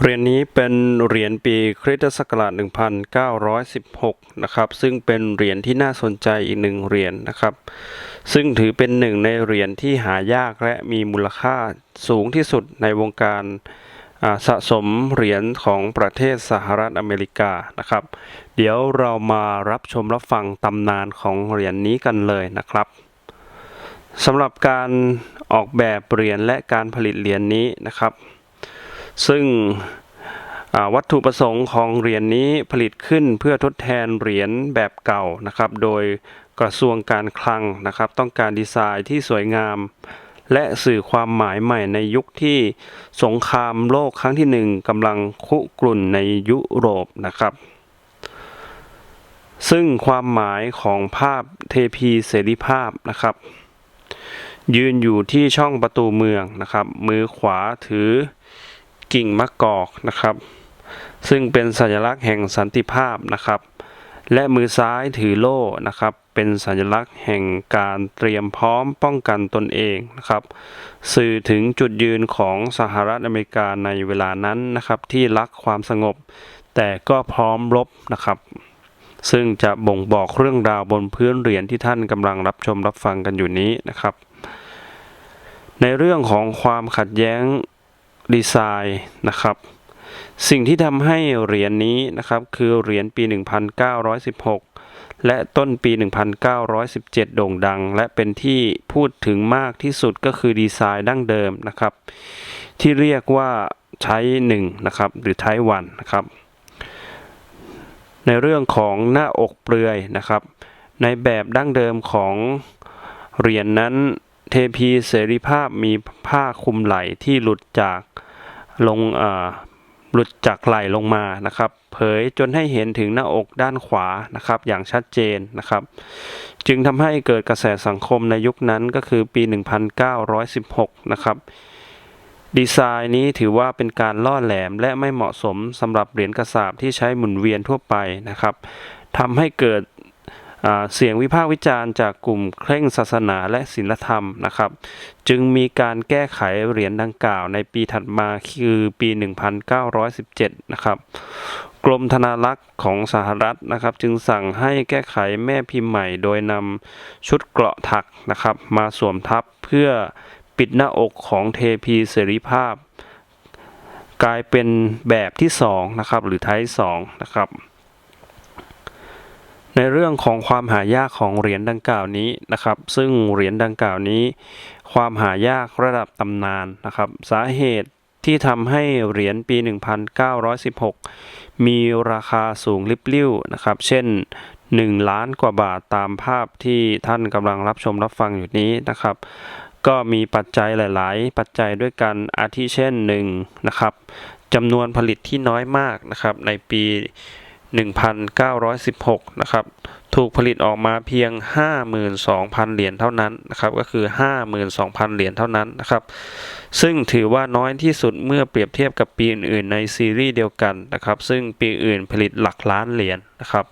เหรียญนี้เป็นเหรียญปีคริสตศักราช 1916 นะครับ ซึ่งเป็นเหรียญที่น่าสนใจอีกหนึ่งเหรียญนะครับ ซึ่งถือเป็นหนึ่งในเหรียญที่หายากและมีมูลค่าสูงที่สุดในวงการสะสมเหรียญของประเทศสหรัฐอเมริกานะครับ เดี๋ยวเรามารับชมรับฟังตำนานของเหรียญนี้กันเลยนะครับสำหรับการออกแบบเหรียญและการผลิตเหรียญนี้นะครับ ซึ่งวัตถุประสงค์ของเหรียญนี้ผลิตขึ้นเพื่อทดแทนเหรียญแบบเก่านะครับ โดยกระทรวงการคลังนะครับ ต้องการดีไซน์ที่สวยงาม และสื่อความหมายใหม่ในยุคที่สงครามโลกครั้งที่หนึ่งกำลังคุกรุ่นในยุโรปนะครับ ซึ่งความหมายของภาพเทพีเสรีภาพนะครับ ยืนอยู่ที่ช่องประตูเมืองนะครับ มือขวาถือ กิ่งมะกอกนะครับ ซึ่งเป็นสัญลักษณ์แห่งสันติภาพนะครับ และมือซ้ายถือโล่นะครับ เป็นสัญลักษณ์แห่งการเตรียมพร้อมป้องกันตนเองนะครับ สื่อถึงจุดยืนของสหรัฐอเมริกาในเวลานั้นนะครับ ที่รักความสงบ แต่ก็พร้อมรบนะครับซึ่งจะบ่งบอกเรื่องราวบนพื้นเหรียญที่ท่านกำลังรับชมรับฟังกันอยู่นี้นะครับ ในเรื่องของความขัดแย้ง ดีไซน์นะครับ สิ่งที่ทำให้เหรียญนี้นะครับ คือเหรียญปี 1916 และต้นปี 1917 โด่งดัง และเป็นที่พูดถึงมากที่สุดก็คือดีไซน์ดั้งเดิมนะครับ ที่เรียกว่าใช้1นะครับหรือไทวันนะครับ ในเรื่องของหน้าอกเปลือยนะครับ ในแบบดั้งเดิมของเหรียญนนั้น เทพีเสรีภาพมีผ้าคลุมไหล่ที่หลุดจากลงเอ่อหลุดจากไหล่ลงมานะครับ เผยจนให้เห็นถึงหน้าอกด้านขวานะครับ อย่างชัดเจนนะครับ จึงทำให้เกิดกระแสสังคมในยุคนั้นก็คือปี 1916 นะครับ ดีไซน์นี้ถือว่าเป็นการล่อแหลมและไม่เหมาะสมสำหรับเหรียญกระสาบที่ใช้หมุนเวียนทั่วไปนะครับทำให้เกิด เสียงวิพากษ์วิจารณ์จากกลุ่มเคร่งศาสนาและศีลธรรมนะครับ จึงมีการแก้ไขเหรียญดังกล่าวในปีถัดมาคือปี 1917 นะครับกรมธนารักษ์ของสหรัฐนะครับ จึงสั่งให้แก้ไขแม่พิมพ์ใหม่ โดยนำชุดเกราะถักนะครับ มาสวมทับเพื่อปิดหน้าอกของเทพีเสรีภาพ กลายเป็นแบบที่2นะครับหรือไทป์2นะครับ ในเรื่องของความหายากของเหรียญดังกล่าวนี้นะครับ ซึ่งเหรียญดังกล่าวนี้ ความหายากระดับตำนานนะครับ สาเหตุที่ทำให้เหรียญปี 1916 มีราคาสูงลิบลิ่วนะครับ เช่น 1 ล้านกว่าบาทตามภาพที่ท่านกำลังรับชมรับฟังอยู่นี้นะครับ ก็มีปัจจัยหลาย ๆ ปัจจัยด้วยกันอาทิเช่นหนึ่งนะครับจำนวนผลิตที่น้อยมากนะครับในปี 1916 นะครับ ถูกผลิตออกมาเพียง 52,000 เหรียญเท่านั้นนะครับ ก็คือ 52,000 เหรียญเท่านั้นนะครับ ซึ่งถือว่าน้อยที่สุดเมื่อเปรียบเทียบกับปีอื่นๆ ในซีรีส์เดียวกันนะครับ ซึ่งปีอื่นผลิตหลักล้านเหรียญนะครับ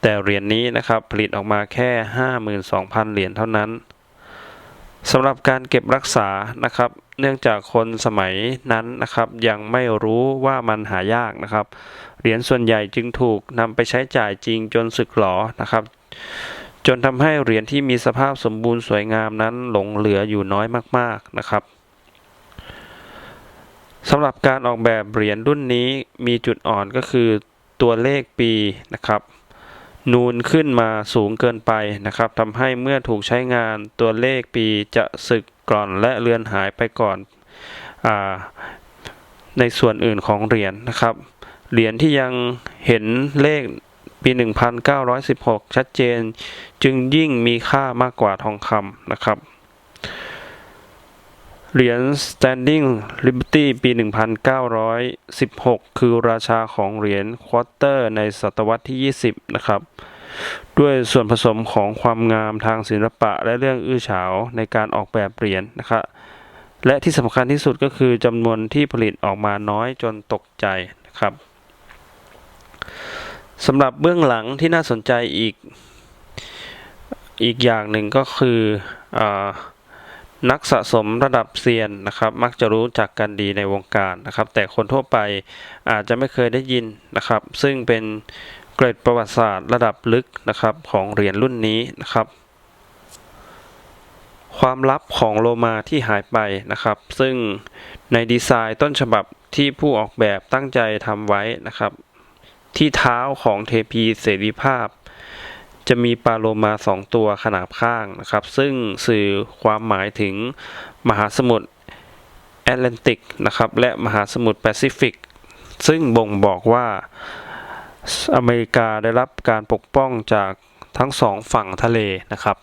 แต่เหรียญนี้นะครับผลิตออกมาแค่ 52,000 เหรียญเท่านั้นสำหรับการเก็บรักษานะครับ เนื่องจากคนสมัยนั้นนะครับ ยังไม่รู้ว่ามันหายากนะครับ เหรียญส่วนใหญ่จึงถูกนำไปใช้จ่ายจริงจนสึกหรอนะครับ จนทำให้เหรียญที่มีสภาพสมบูรณ์สวยงามนั้นหลงเหลืออยู่น้อยมาก ๆนะครับสำหรับการออกแบบเหรียญรุ่นนี้มีจุดอ่อนก็คือตัวเลขปีนะครับ นูนขึ้นมาสูงเกินไปนะครับทำให้เมื่อถูกใช้งานตัวเลขปีจะสึกก ร่อน และเลือนหายไปก่อนอในส่วนอื่นของเหรียญนะครับ เหรียญที่ยังเห็นเลขปี 1916 ชัดเจน จึงยิ่งมีค่ามากกว่าทองคำนะครับ เหรียญ Standing Liberty ปี 1916 คือราชาของเหรียญควอเตอร์ในศตวรรษที่ 20 นะครับ ด้วยส่วนผสมของความงามทางศิลปะ และเรื่องอื้อฉาวในการออกแบบเหรียญนะครับและที่สำคัญที่สุดก็คือจำนวนที่ผลิตออกมาน้อยจนตกใจนะครับสำหรับเบื้องหลังที่น่าสนใจอีกอีกอย่างหนึ่งก็คืออนักสะสมระดับเซียนนะครับ มักจะรู้จักกันดีในวงการนะครับ แต่คนทั่วไปอาจจะไม่เคยได้ยินนะครับ ซึ่งเป็น เกรดประวัติศาสตร์ระดับลึกนะครับของเหรียญรุ่นนี้นะครับ ความลับของโลมาที่หายไปนะครับ ซึ่งในดีไซน์ต้นฉบับที่ผู้ออกแบบตั้งใจทำไว้นะครับ ที่เท้าของเทพีเสรีภาพ จะมีปลาโลมาสองตัวขนาบข้างนะครับ ซึ่งสื่อความหมายถึงมหาสมุทรแอตแลนติกนะครับและมหาสมุทรแปซิฟิกซึ่งบ่งบอกว่า อเมริกาได้รับการปกป้องจากทั้งสองฝั่งทะเลนะครับ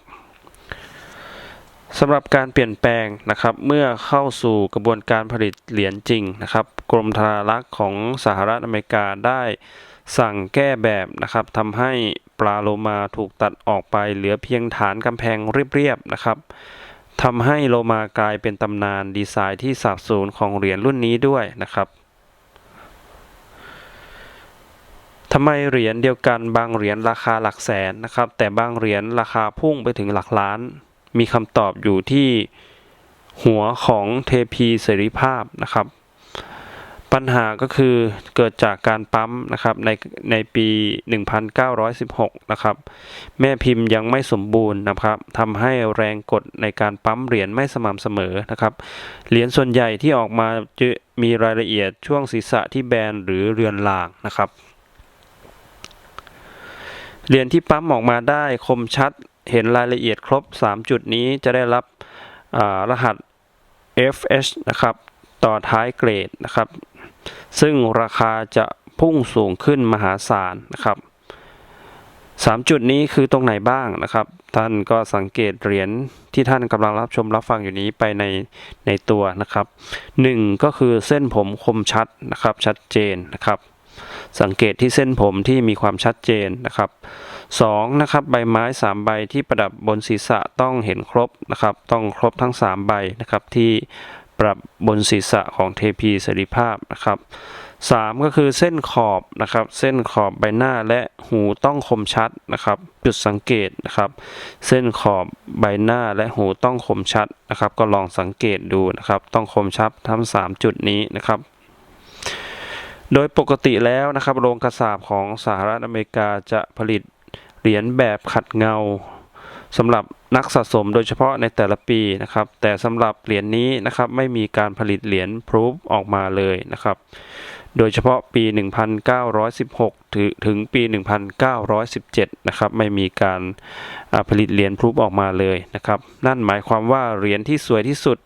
สำหรับการเปลี่ยนแปลงนะครับ เมื่อเข้าสู่กระบวนการผลิตเหรียญจริงนะครับ กรมธนารักษ์ของสหรัฐอเมริกาได้สั่งแก้แบบนะครับทำให้ปลาโลมาถูกตัดออกไปเหลือเพียงฐานกำแพงเรียบๆนะครับทำให้โลมากลายเป็นตำนานดีไซน์ที่สาบสูญของเหรียญรุ่นนี้ด้วยนะครับ ทำไมเหรียญเดียวกันบางเหรียญราคาหลักแสนนะครับ แต่บางเหรียญราคาพุ่งไปถึงหลักล้าน มีคำตอบอยู่ที่หัวของเทพีเสรีภาพนะครับ ปัญหาก็คือเกิดจากการปั๊มนะครับในในปี 1916 นะครับ แม่พิมพ์ยังไม่สมบูรณ์นะครับทำให้แรงกดในการปั๊มเหรียญไม่สม่ำเสมอนะครับ เหรียญส่วนใหญ่ที่ออกมาจะมีรายละเอียดช่วงศีรษะที่แบนหรือเรือนลางนะครับ เหรียญที่ปั๊มออกมาได้คมชัดเห็นรายละเอียดครบ 3 จุดนี้จะได้รับรหัส FH นะครับ ต่อท้ายเกรดนะครับ ซึ่งราคาจะพุ่งสูงขึ้นมหาศาลนะครับสามจุดนี้คือตรงไหนบ้างนะครับ ท่านก็สังเกตเหรียญที่ท่านกำลังรับชมรับฟังอยู่นี้ไปในในตัวนะครับหนึ่งก็คือเส้นผมคมชัดนะครับชัดเจนนะครับ สังเกตที่เส้นผมที่มีความชัดเจนนะครับสองนะครับใบไม้สามใบที่ประดับบนศีรษะต้องเห็นครบนะครับ ต้องครบทั้งสามใบนะครับที่ปรับบนศีรษะของเทพีเสรีภาพนะครับสามก็คือเส้นขอบนะครับ เส้นขอบใบหน้าและหูต้องคมชัดนะครับ จุดสังเกตนะครับ เส้นขอบใบหน้าและหูต้องคมชัดนะครับ ก็ลองสังเกตดูนะครับ ต้องคมชัดทั้ง3จุดนี้นะครับ โดยปกติแล้วนะครับโรงกระสาบของสหรัฐอเมริกาจะผลิตเหรียญแบบขัดเงาสำหรับนักสะสมโดยเฉพาะในแต่ละปีนะครับ แต่สำหรับเหรียญนนี้นะครับไม่มีการผลิตเหรียญพรูฟออกมาเลยนะครับ โดยเฉพาะปี 1916 ถึงถึงปี 1917 นะครับไม่มีการผลิตเหรียญพรูฟออกมาเลยนะครับ นั่นหมายความว่าเหรียญที่สวยที่สุด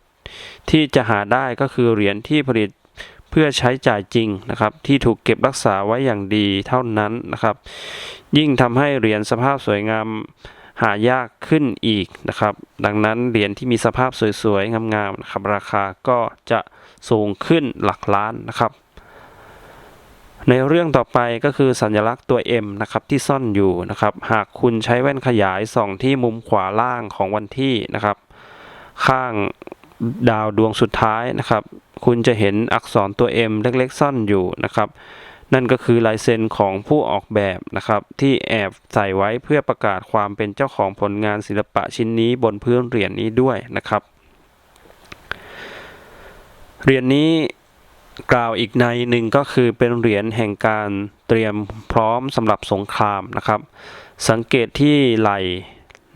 ที่จะหาได้ก็คือเหรียญที่ผลิต พื่อใช้จ่ายจริงนะครับ ที่ถูกเก็บรักษาไว้อย่างดีเท่านั้นนะครับ ยิ่งทำให้เหรียญสภาพสวยงามหายากขึ้นอีกนะครับ ดังนั้นเหรียญที่มีสภาพสวยๆงามๆนะครับราคาก็จะสูงขึ้นหลักล้านนะครับ ในเรื่องต่อไปก็คือสัญลักษณ์ตัว M นะครับที่ซ่อนอยู่นะครับ หากคุณใช้แว่นขยายส่องที่มุมขวาล่างของวันที่นะครับ ข้างดาวดวงสุดท้ายนะครับ คุณจะเห็นอักษรตัว M เล็กๆ ซ่อนอยู่นะครับ นั่นก็คือลายเซ็นของผู้ออกแบบนะครับ ที่แอบใส่ไว้เพื่อประกาศความเป็นเจ้าของผลงานศิลปะชิ้นนี้บนพื้นเหรียญนนี้ด้วยนะครับเหรียญนนี้กล่าวอีกในหนึ่งก็คือเป็นเหรียญแห่งการเตรียมพร้อมสำหรับสงครามนะครับ สังเกตที่ไหล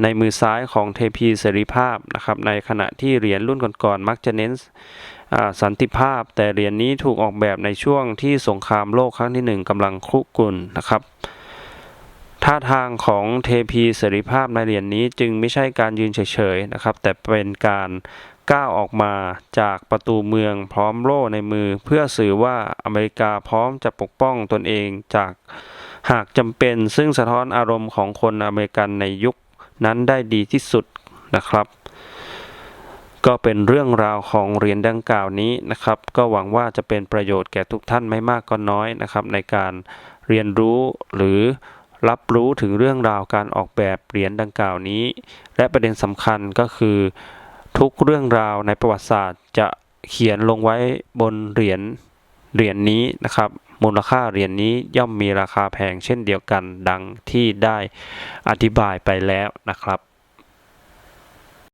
ในมือซ้ายของเทพีเสรีภาพนะครับ ในขณะที่เหรียญรุ่นก่อนๆมักจะเน้น สันติภาพ แต่เหรียญนนี้ถูกออกแบบในช่วงที่สงครามโลกครั้งที่หนึ่งกำลังคุกุ่นนะครับท่าทางของเทพีเสรีภาพในเหรียญนนี้จึงไม่ใช่การยืนเฉยๆนะครับ แต่เป็นการก้าวออกมาจากประตูเมืองพร้อมโล่ในมือ เพื่อสื่อว่าอเมริกาพร้อมจะปกป้องตนเองจากหากจำเป็นซึ่งสะท้อนอารมณ์ของคนอเมริกันในยุคนั้นได้ดีที่สุดนะครับ ก็เป็นเรื่องราวของเหรียญดังกล่าวนี้นะครับ ก็หวังว่าจะเป็นประโยชน์แก่ทุกท่านไม่มากก็น้อยนะครับ ในการเรียนรู้หรือรับรู้ถึงเรื่องราวการออกแบบเหรียญดังกล่าวนี้ และประเด็นสำคัญก็คือ ทุกเรื่องราวในประวัติศาสตร์ จะเขียนลงไว้บนเหรียญเหรียญนนี้นะครับ มูลค่าเหรียญนนี้ย่อมมีราคาแพงเช่นเดียวกันดังที่ได้อธิบายไปแล้วนะครับ